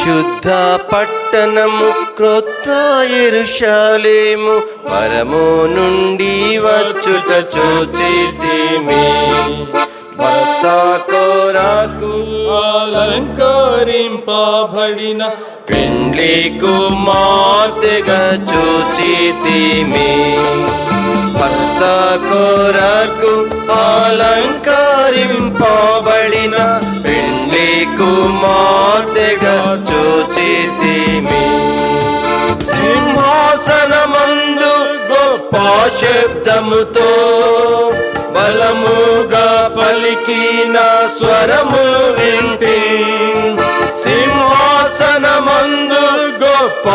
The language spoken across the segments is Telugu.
పరిశుద్ధ పట్టణము క్రొత్త ఎరుషాలేము. పరము నుండి వచ్చుట చూచితిమి. భర్త కోరాకు అలంకరింపబడిన పెండ్లి కుమార్తెగా చూచితిమి. భర్త కోరకు అలంకరింపబడిన పెండ్లి కుమార్తెగా చూచితిమి సింహాసనమందు గొప్ప శబ్దముతో బలముగా పలికిన స్వరము వింటి. సింహాసనమందు గొప్ప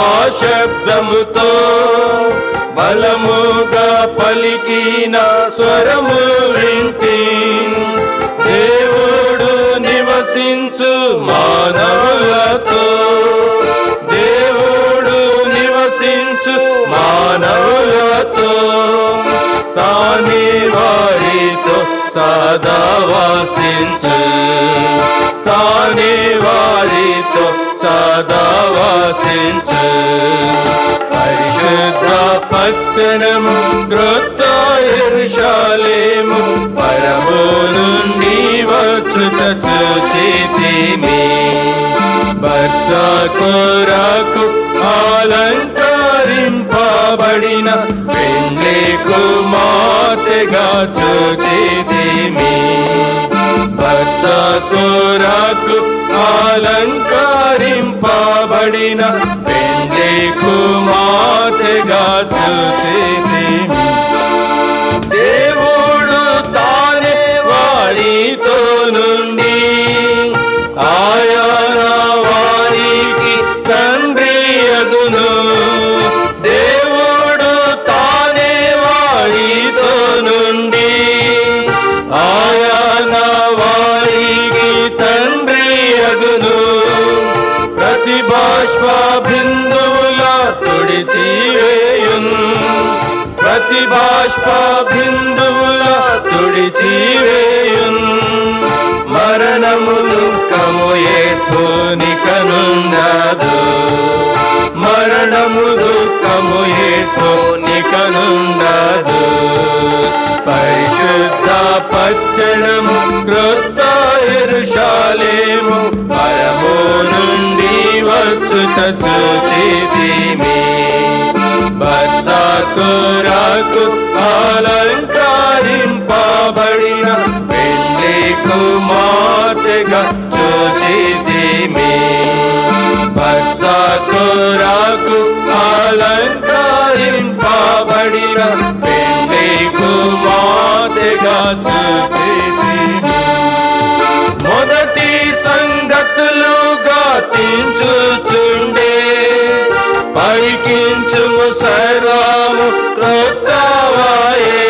శబ్దముతో బలముగా పలికిన స్వరము వింటి. దేవుడు నివసించు మానవ తాని వారితో సదా వాసించు తాని వారితో సదా వాసించు పరిశుద్ధ పట్టణం క్రొత్త ఎరుషాలేము పరము నుండి వచ్చుట చూచితిమి భర్త కోరాకు అలంకరింపబడిన చూచితిమి. భక్త కోరాకు అలంకరింపబడిన పెండ్లి కుమార్తెగా చూచితిమి. బాష్ప బిందువుల తుడిచివేయును. ప్రతి బాష్ప బిందువుల తుడిచివేయున్ మరణము దుఃఖము ఏఠోనికనుండదు మరణము దుఃఖము ఏఠోనికనుండదు పరిశుద్ధ పట్టణము క్రొత్త ఎరుషాలేము వచ్చుట చూచితిమి భర్త కోరాకు అలంకరింపబడిన పెళ్ళి కుమార్తెగా చూచితిమి భర్త కోరాకు అలంకరింపబడిన పెళ్ళి కుమార్తెగా చూచితిమి మొదటి సంగతులుగా తించుచుండే సర్వము క్రొత్తవాయే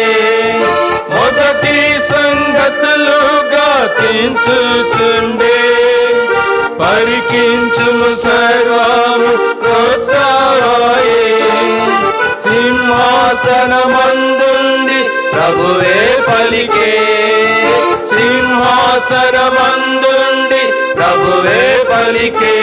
మొదటి సంగతులుగా తించుచుండే పరికించుము సర్వము క్రొత్తవాయే సింహాసనమందుంది ప్రభువే పలికే। సింహాసనమందుండి ప్రభువే పలికే।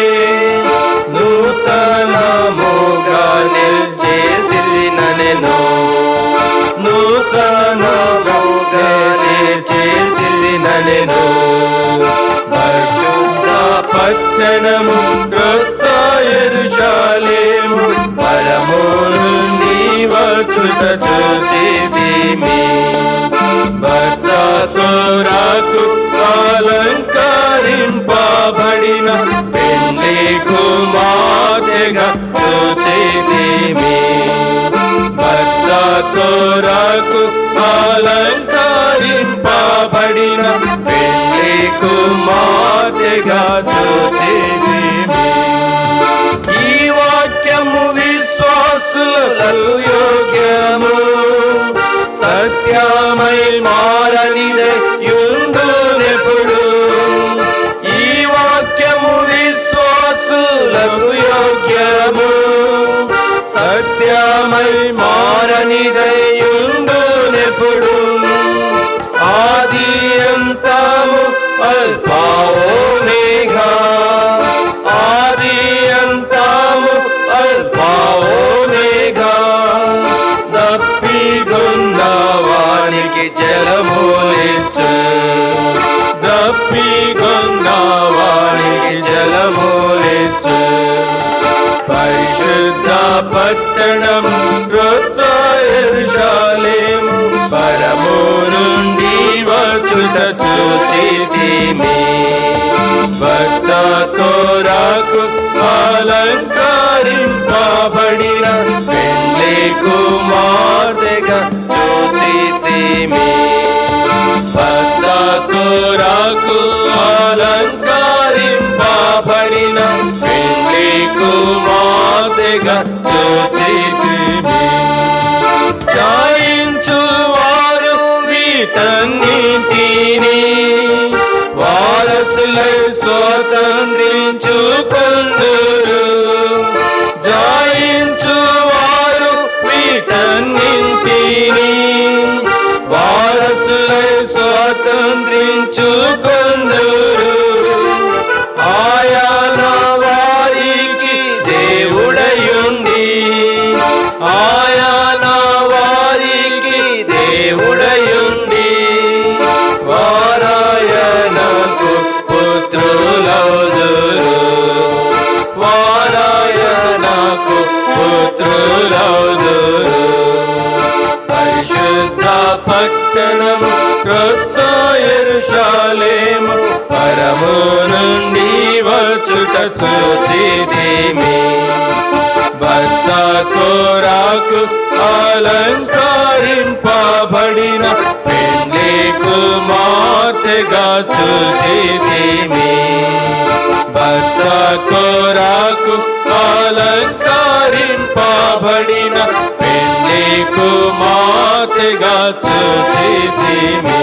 చూచితిమి భర్త కోరాకు అలంకరింపబడిన పెళ్ళి కుమార్తెగా చూచితిమి భర్త కోరాకు అలంకరింపబడిన పెళ్ళి కుమార్తెగా చూచితిమి సత్యమై మారనిదే యుండునెప్పుడు ఈ వాక్యము విశ్వాసులకు యోగ్యము. సత్యమై మారనిదయుండునెప్పుడు లక్ష్మీ గంగావారికి జలమూలిచ్చు పరిశుద్ధ పట్టణం వృత్తాయశాలేం పరము నుండి వచ్చుట చూచితి భక్త కోరాకు అలంకారింపబడిన పెళ్ళి కుమార్తెగా రాకు అలంకారింపబడిన పెళ్ళి కుమార్తెగా ఆయా నా వారికి దేవుడయుండి. వారాయణకు పుత్రులౌదురు వారాయణకు పుత్రులౌదురు పరిశుద్ధ పట్టణము క్రొత్త ఎరుషాలేము. పరము నుండి వచ్చుట చూచితిమి భర్త కోరాకు అలంకరింపబడిన పెళ్ళి కుమార్తెగా చూచితిమి. భర్త కోరాకు అలంకరింపబడిన పెళ్ళి కుమార్తెగా చూచితిమి.